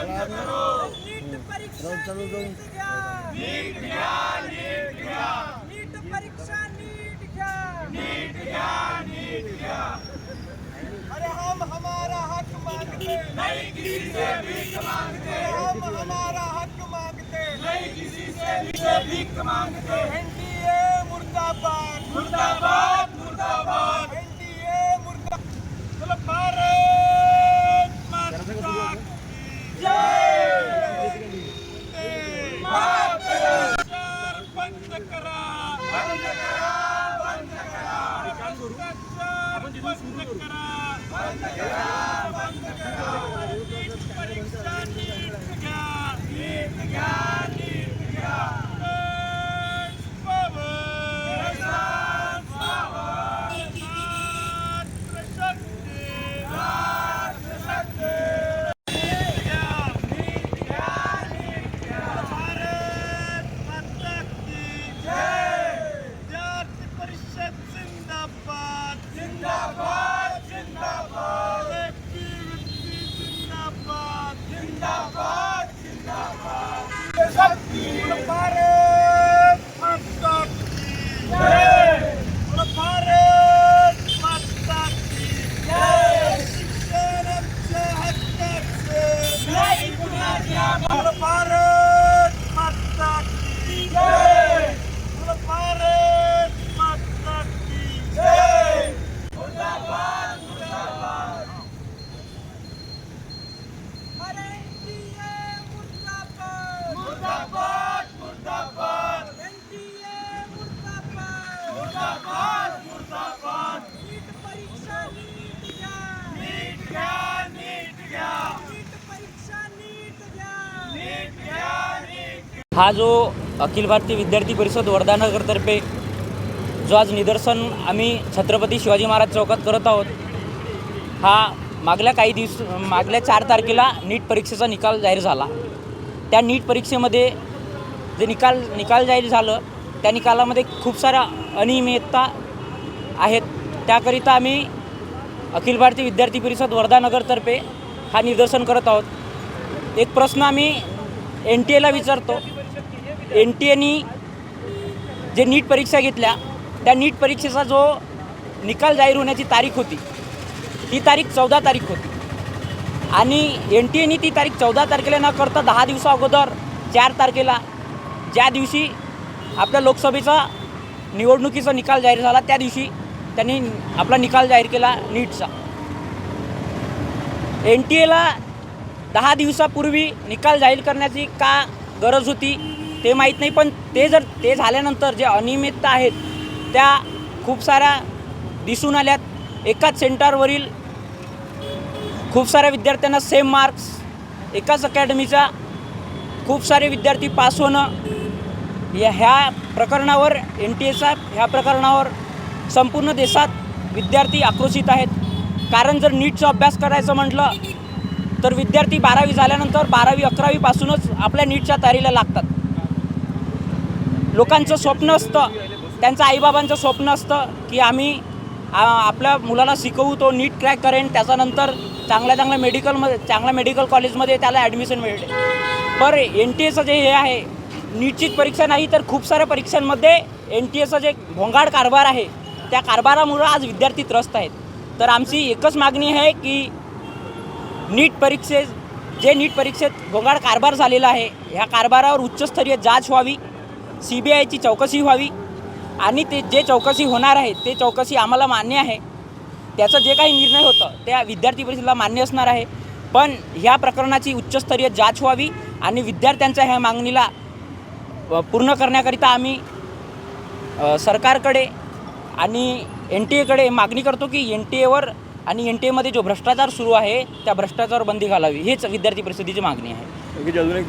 नीट परीक्षा नीट घ्या नीट घ्या नीट घ्या नीट परीक्षा नीट घ्या नीट घ्या नीट घ्या अरे हम हमारा हक मांगते नहीं किसी से भीख मांगते। हम हमारा हक मांगते नहीं किसी से भीख मांगते। बंद करा. बंद करा बंद करा. बंद करा. ਜਿੰਦਾਬਾਦ ਜਿੰਦਾਬਾਦ। ਸ਼ਕਤੀ हा जो अखिल भारतीय विद्यार्थी परिषद वर्धानगरतर्फे जो आज निदर्शन आम्ही छत्रपती शिवाजी महाराज चौकात करत आहोत हा मागल्या काही दिवस मागल्या चार तारखेला नीट परीक्षेचा निकाल जाहीर झाला. त्या नीट परीक्षेमध्ये जे निकाल निकाल जाहीर झालं त्या निकालामध्ये खूप साऱ्या अनियमितता आहेत. त्याकरिता आम्ही अखिल भारतीय विद्यार्थी परिषद वर्धानगरतर्फे हा निदर्शन करत आहोत. एक प्रश्न आम्ही एन टी एला विचारतो. एन टी एनी जे नीट परीक्षा घेतल्या त्या नीट परीक्षेचा जो निकाल जाहीर होण्याची तारीख होती ती तारीख चौदा तारीख होती. आणि एन टी एनी ती तारीख चौदा तारखेला न करता दहा दिवसा अगोदर चार तारखेला ज्या दिवशी आपल्या लोकसभेचा निवडणुकीचा निकाल जाहीर झाला त्या दिवशी त्यांनी आपला निकाल जाहीर केला नीटचा. एन टी एला दहा दिवसापूर्वी निकाल जाहीर करण्याची का गरज होती? ते माहीत नाही पण ते जर ते झाल्यानंतर जे अनियमितता आहेत त्या खूप साऱ्या दिसून आल्यात. एकाच सेंटरवरील खूप साऱ्या विद्यार्थ्यांना सेम मार्क्स एकाच अकॅडमीचा खूप सारे विद्यार्थी पास होणं या ह्या प्रकरणावर एन टी एचा ह्या प्रकरणावर संपूर्ण देशात विद्यार्थी आक्रोशित आहेत. कारण जर नीटचा अभ्यास करायचं म्हटलं तर विद्यार्थी बारावी झाल्यानंतर बारावी अकरावीपासूनच आपल्या नीटच्या तयारीला लागतात. लोकांचं स्वप्न असतं त्यांचं आईबाबांचं स्वप्न असतं की आम्ही आपल्या मुलाला शिकवू तो नीट क्रॅक करेन त्याच्यानंतर चांगल्या चांगल्या मेडिकलमध्ये चांगल्या मेडिकल कॉलेजमध्ये त्याला ॲडमिशन मिळते पर एन टी एचं जे हे आहे नीटचीच परीक्षा नाही तर खूप साऱ्या परीक्षांमध्ये एन टी एचं जे भोंगाड कारभार आहे त्या कारभारामुळं आज विद्यार्थी त्रस्त आहेत. तर आमची एकच मागणी आहे की नीट परीक्षे जे नीट परीक्षेत भोंगाड कारभार झालेला आहे ह्या कारभारावर उच्चस्तरीय जाच व्हावी. सी बी आयची चौकशी व्हावी आणि ते जे चौकशी होणार आहे ते चौकशी आम्हाला मान्य आहे. त्याचं जे काही निर्णय होतं त्या विद्यार्थी परिषदेला मान्य असणार आहे. पण ह्या प्रकरणाची उच्चस्तरीय जाच व्हावी आणि विद्यार्थ्यांच्या ह्या मागणीला पूर्ण करण्याकरिता आम्ही सरकारकडे आणि एन टी एकडे मागणी करतो की एन टी एवर आणि एन टी एमध्ये जो भ्रष्टाचार सुरू आहे त्या भ्रष्टाचारावर बंदी घालावी. हेच विद्यार्थी परिषदेची मागणी आहे. अजून एक